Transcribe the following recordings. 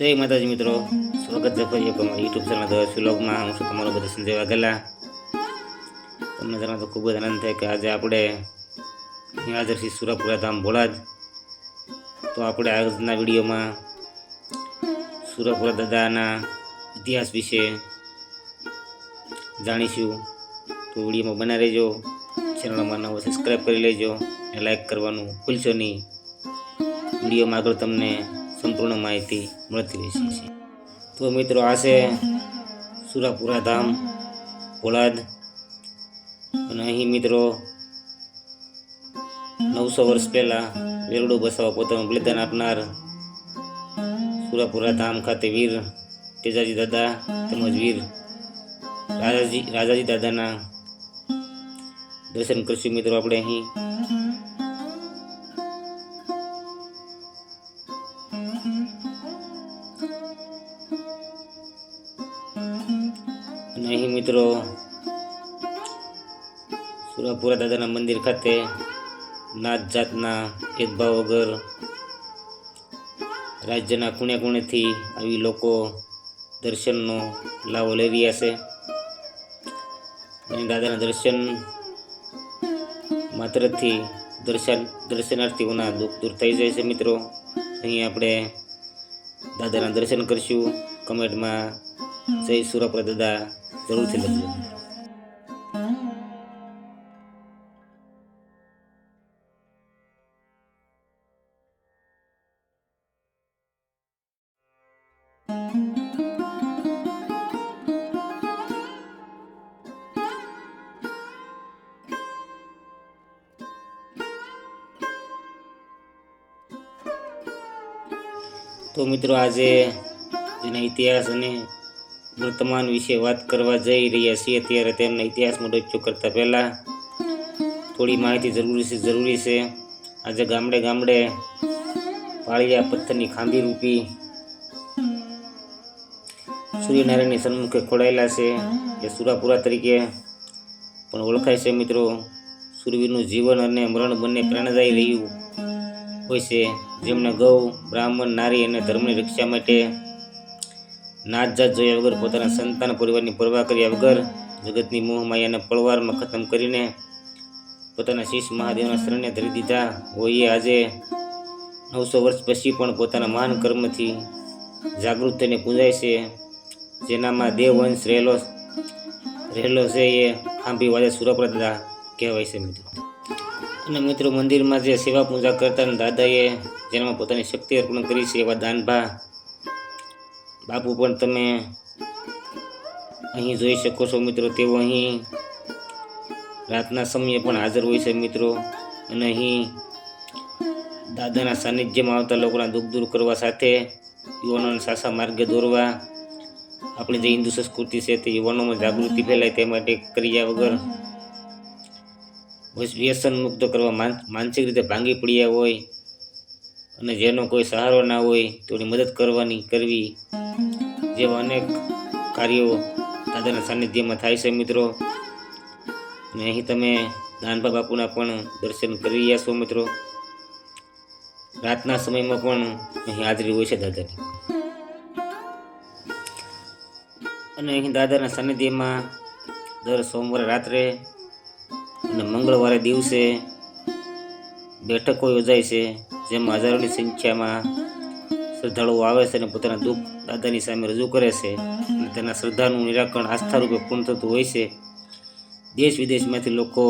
જય માતાજી મિત્રો. સ્વાગત છે ફરી એક યુટ્યુબ ચેનલ દ્વારા વ્લોગમાં હું છું તમારો બધા સંજય વાઘેલા. તમને જણાવતો ખૂબ જ આનંદ થાય કે આજે આપણે હાજર છીએ સુરાપુરા ધામ ભોળાજ તો આપણે આજના વિડીયોમાં સુરાપુરા દાદાના ઇતિહાસ વિશે જાણીશું. તો વિડીયોમાં બના રહેજો. ચેનલમાં નવો સબસ્ક્રાઈબ કરી લેજો અને લાઈક કરવાનું ભૂલશો નહીં. વિડીયોમાં આગળ તમને સંપૂર્ણ માહિતી મળતી રહેશે. તો મિત્રો, આ છે સુરાપુરા ધામ ભોલાદ અને અહીં મિત્રો, નવસો વર્ષ પહેલાં વેરડો બસાવા પોતાનું બલિદાન આપનાર સુરાપુરા ધામ ખાતે વીર તેજાજી દાદા તેમજ વીર રાજાજી રાજાજી દાદાના દર્શન કરશું મિત્રો આપણે અહીં. મિત્રો. સુરાપુરા દાદાના મંદિર ખાતે નાત જાતના ભેદભાવ વગર રાજ્યના ખૂણે ખૂણેથી આવી લોકો દર્શનનો લાવો લઈ રહ્યા છે. અને દાદાના દર્શન માત્રથી દર્શન દર્શનાર્થીઓના દુઃખ દૂર થઈ જાય છે મિત્રો. અહીં આપણે દાદાના દર્શન કરીશું. કમેન્ટમાં જય સુરાપુરા દાદા. જરૂરથી લખજો તો મિત્રો આજે જેના ઇતિહાસ અને વર્તમાન વિશે વાત કરવા જઈ રહ્યા છીએ, ત્યારે તેમના ઇતિહાસમાં ડોચો કરતા પહેલાં થોડી માહિતી જરૂરી છે જરૂરી છે. આજે ગામડે ગામડે પાળિયા પથ્થરની ખાંભી રૂપી સૂર્યનારાયણની સન્મુખે ખોડાયેલા છે. એ સુરાપુરા તરીકે પણ ઓળખાય છે મિત્રો. સુરવીરનું જીવન અને મરણ બંને પ્રેરણાદાયી રહ્યું હોય છે. જેમણે ગૌ, બ્રાહ્મણ, નારી અને ધર્મની રક્ષા માટે નાત જાત જોયા વગર પોતાના સંતાન પરિવારની પરવા કર્યા વગર જગતની મોહમાયાના પળવારમાં ખતમ કરીને પોતાના શીશ મહાદેવના શરણને ધરી દીધા. હોઈએ આજે નવસો વર્ષ પછી પણ પોતાના મહાન કર્મથી જાગૃત થઈને પૂજાય છે. જેનામાં દેવવંશ રહેલો રહેલો છે એ ખાંભી વાજે સુરપ્રદા કહેવાય છે મિત્રો. અને મિત્રો મંદિરમાં જે સેવા પૂજા કરતા દાદાએ જેનામાં પોતાની શક્તિ અર્પણ કરી છે એવા દાનભા બાપુ પણ તમે અહીં જોઈ શકો છો મિત્રો, તેઓ અહીં રાતના સમયે પણ હાજર હોય છે મિત્રો. અને અહીં દાદાના સાનિધ્યમાં આવતા લોકોના દુઃખ દૂર કરવા સાથે યુવાનોને સાસા માર્ગે દોરવા આપણી જે હિન્દુ સંસ્કૃતિ છે તે યુવાનોમાં જાગૃતિ ફેલાય તે માટે કર્યા વગર વ્યસન મુક્ત કરવા માન- માનસિક રીતે ભાંગી પડ્યા હોય અને જેનો કોઈ સહારો ના હોય તેની મદદ કરવાની કરવી જેવા અનેક કાર્યો દાદાના સાનિધ્યમાં થાય છે મિત્રો. અને અહીં તમે દાનભા બાપુના પણ દર્શન કરી રહ્યા છો મિત્રો. રાતના સમયમાં પણ અહીં હાજરી હોય છે દાદાની. અને અહીં દાદાના સાનિધ્યમાં દર સોમવારે રાત્રે અને મંગળવારે દિવસે બેઠકો યોજાય છે. જેમાં હજારોની સંખ્યામાં શ્રદ્ધાળુઓ આવે છે અને પોતાના દુઃખ દાદાની સામે રજૂ કરે છે અને તેના શ્રદ્ધાનું નિરાકરણ આસ્થા પૂર્ણ થતું હોય છે, દેશ વિદેશમાંથી લોકો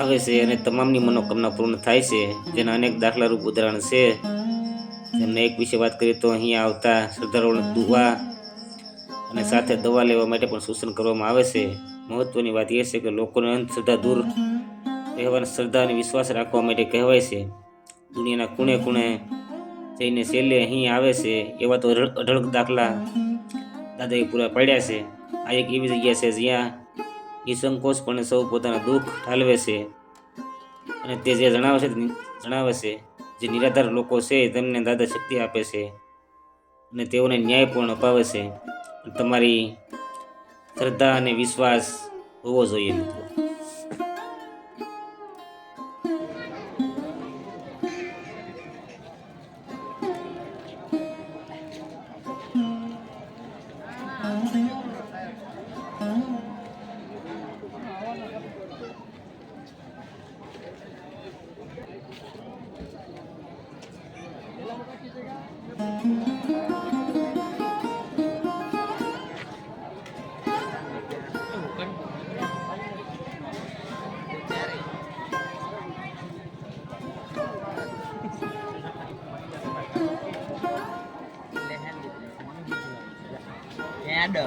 આવે છે અને તમામની મનોકામના પૂર્ણ થાય છે. જેના અનેક દાખલારૂપ ઉદાહરણ છે. જેમને એક વિશે વાત કરીએ તો અહીંયા આવતા શ્રદ્ધાળુઓને દુવા અને સાથે દવા લેવા માટે પણ સૂચન કરવામાં આવે છે. મહત્વની વાત એ છે કે લોકોને અંધશ્રદ્ધા દૂર રહેવાની શ્રદ્ધા અને વિશ્વાસ રાખવા માટે કહેવાય છે. દુનિયાના ખૂણે ખૂણે જઈને છેલ્લે અહીં આવે છે એવા તો અઢળ- અઢળક દાખલા દાદાએ પૂરા પાડ્યા છે. આ એક એવી જગ્યા છે જ્યાં નિસંકોચપણે સૌ પોતાના દુઃખ ઠાલવે છે અને તે જે જણાવે છે જણાવે છે જે નિરાધાર લોકો છે તેમને દાદા શક્તિ આપે છે અને તેઓને ન્યાય પણ અપાવે છે. તમારી શ્રદ્ધા અને વિશ્વાસ હોવો જોઈએ મિત્રો. Ada.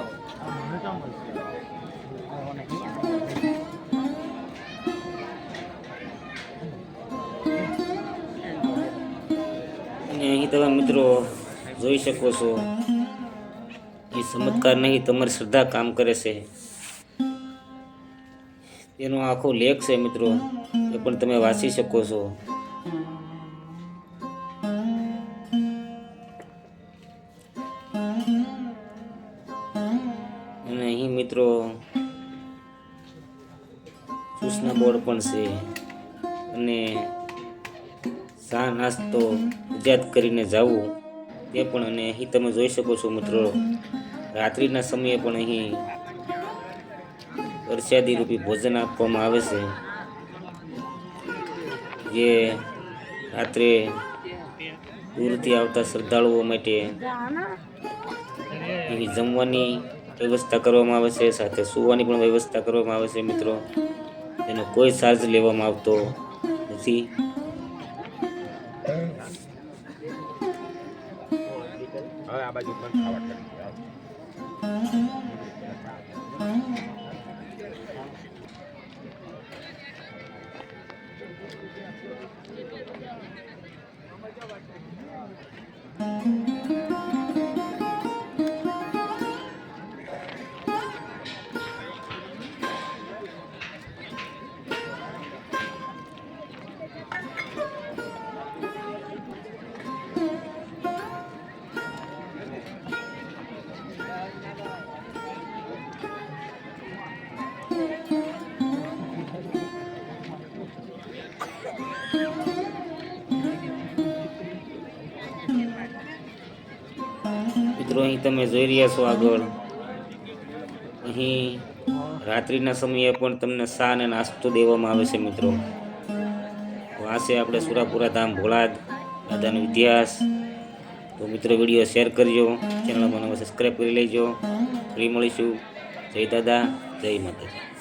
અને અહીં તમે મિત્રો જોઈ શકો છો એ ચમત્કાર નહીં, તમારી શ્રદ્ધા કામ કરે છે એનો આખો લેખ છે મિત્રો, એ પણ તમે વાંચી શકો છો પણ છે. અને ચા નાસ્તો ફરજિયાત કરીને જવું તે પણ અને અહીં તમે જોઈ શકો છો મિત્રો, રાત્રિના સમયે પણ અહીં પ્રસાદી રૂપી ભોજન આપવામાં આવે છે. જે રાત્રે દૂરથી આવતા શ્રદ્ધાળુઓ માટે અહીં જમવાની વ્યવસ્થા કરવામાં આવે છે, સાથે સુવાની પણ વ્યવસ્થા કરવામાં આવે છે મિત્રો. તેનો કોઈ ચાર્જ લેવામાં આવતો નથી. હવે આ મિત્રો, અહીં તમે જોઈ રહ્યા છો આગળ. અહીં રાત્રિના સમયે પણ તમને ચા અને નાસ્તો દેવામાં આવે છે, મિત્રો. વાસે આપણે સુરાપુરા ધામ ભોળાદ, દાદાનો ઇતિહાસ. તો મિત્રો, વીડિયો શેર કરજો, ચેનલમાં સબસ્ક્રાઈબ કરી લેજો. ફ્રી મળીશું. જય દાદા, જય માતાજી.